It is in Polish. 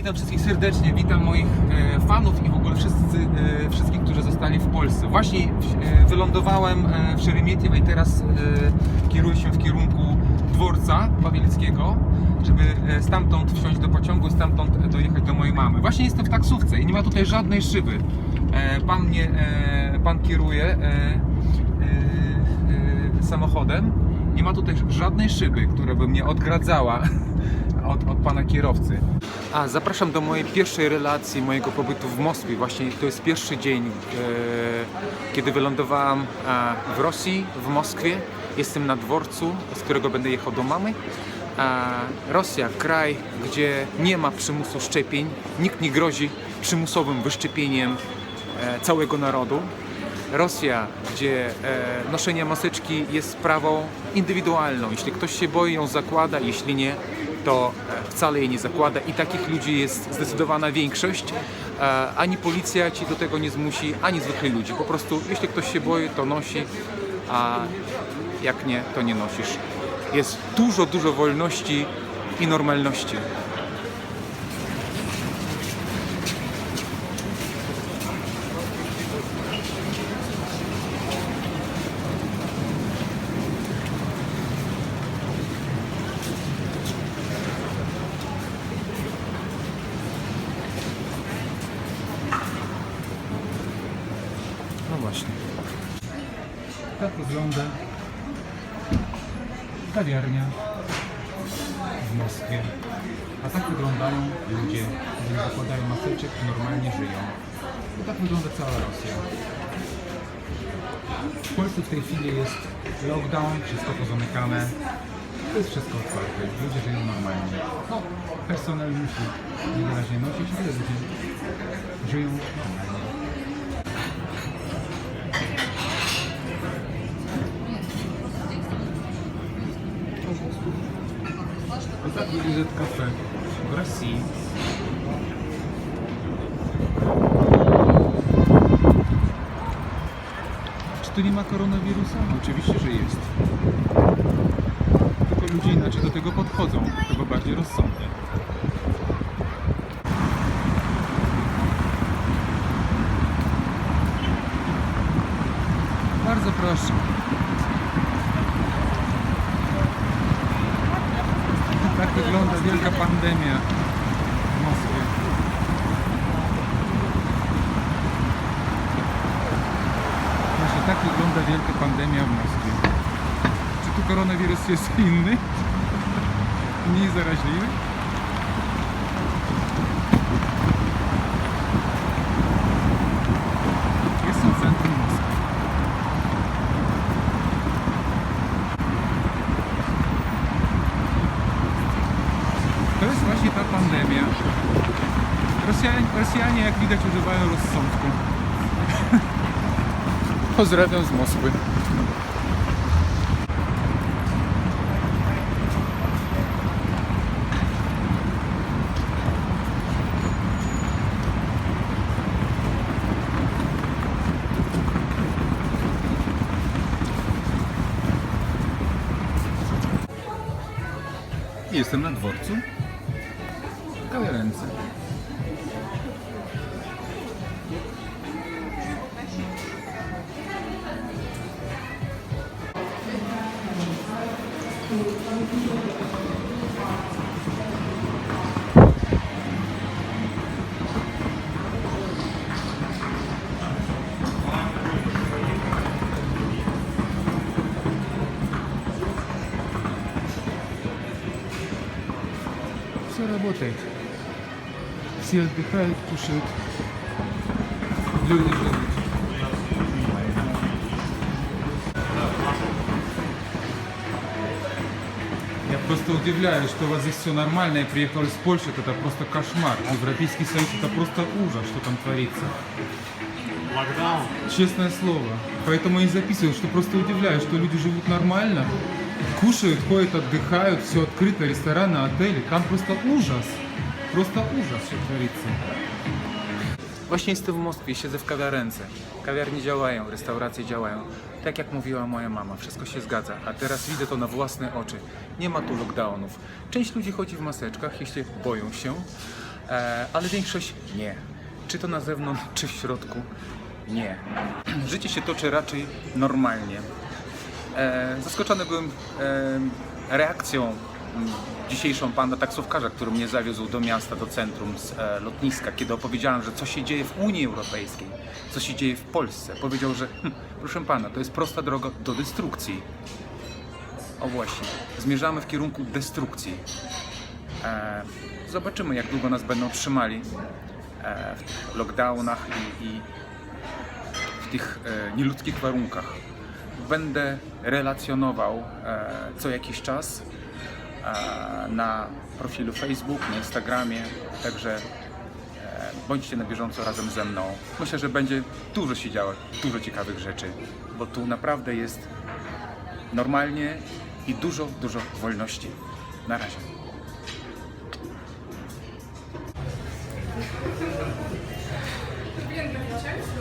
Witam wszystkich serdecznie, witam moich e, fanów i w ogóle wszyscy, e, wszystkich, którzy zostali w Polsce. Właśnie e, wylądowałem w Szeremietiewo i teraz kieruję się w kierunku dworca Wawielickiego, żeby stamtąd wsiąść do pociągu i stamtąd dojechać do mojej mamy. Właśnie jestem w taksówce i nie ma tutaj żadnej szyby. Pan mnie, pan kieruje samochodem. Nie ma tutaj żadnej szyby, która by mnie odgradzała od, od pana kierowcy. A zapraszam do mojej pierwszej relacji mojego pobytu w Moskwie. Właśnie to jest pierwszy dzień, e, kiedy wylądowałam e, w Rosji, w Moskwie. Jestem na dworcu, z którego będę jechał do mamy. A Rosja, kraj, gdzie nie ma przymusu szczepień, nikt nie grozi przymusowym wyszczepieniem e, całego narodu. Rosja, gdzie e, noszenie maseczki jest sprawą indywidualną. Jeśli ktoś się boi, ją zakłada, jeśli nie, to wcale jej nie zakłada i takich ludzi jest zdecydowana większość. E, ani policja ci do tego nie zmusi, ani zwykli ludzi. Po prostu, jeśli ktoś się boi, to nosi, a jak nie, to nie nosisz. Jest dużo, dużo wolności i normalności. Właśnie. Tak wygląda kawiarnia w Moskwie. A tak wyglądają ludzie, którzy zakładają maseczek i normalnie żyją. I tak wygląda cała Rosja. W Polsce w tej chwili jest lockdown, wszystko pozamykane. To jest wszystko otwarte. Ludzie żyją normalnie. No, personel musi niewyraźnie nosić, ale ludzie żyją normalnie. Вот так выглядит кафе в России. Czy tu nie ma koronawirusa? No, oczywiście, że jest. Tylko ludzie inaczej do tego podchodzą, chyba bardziej rozsądnie. Bardzo proszę. Wygląda wielka pandemia w Moskwie. Właśnie tak wygląda wielka pandemia w Moskwie. Czy tu koronawirus jest inny? Mniej zaraźliwy? Jestem w centrum Moskwy. To jest właśnie ta pandemia. Rosjanie, Rosjanie jak widać używają rozsądku. Pozdrawiam z Moskwy. Jestem na dworcu. Kawiarence. Все работает. Все отдыхают, кушают. Люди живут. Я просто удивляюсь, что у вас здесь все нормально. Я приехал из Польши, это просто кошмар. Европейский Союз это просто ужас, что там творится. Локдаун. Честное слово. Поэтому и записываю, что просто удивляюсь, что люди живут нормально, кушают, ходят, отдыхают, все открыто, рестораны, отели. Там просто ужас. Просто ужас, что творится. Właśnie jestem w Moskwie, siedzę w kawiarence. Kawiarnie działają, restauracje działają. Tak jak mówiła moja mama, wszystko się zgadza. A teraz widzę to na własne oczy. Nie ma tu lockdownów. Część ludzi chodzi w maseczkach, jeśli boją się. e, ale większość nie. Czy to na zewnątrz, czy w środku? Nie. Życie się toczy raczej normalnie. E, zaskoczony byłem e, reakcją m, dzisiejszą pana taksówkarza, który mnie zawiózł do miasta, do centrum z e, lotniska, kiedy opowiedziałem, że co się dzieje w Unii Europejskiej, co się dzieje w Polsce. Powiedział, że hm, proszę pana, to jest prosta droga do destrukcji. O właśnie, zmierzamy w kierunku destrukcji. E, zobaczymy, jak długo nas będą trzymali e, w tych lockdownach i, i w tych e, nieludzkich warunkach. Będę relacjonował e, co jakiś czas E, na profilu Facebook, na Instagramie, także e, bądźcie na bieżąco razem ze mną. Myślę, że będzie dużo się działo, dużo ciekawych rzeczy, bo tu naprawdę jest normalnie i dużo, dużo wolności. Na razie. Dziękuję.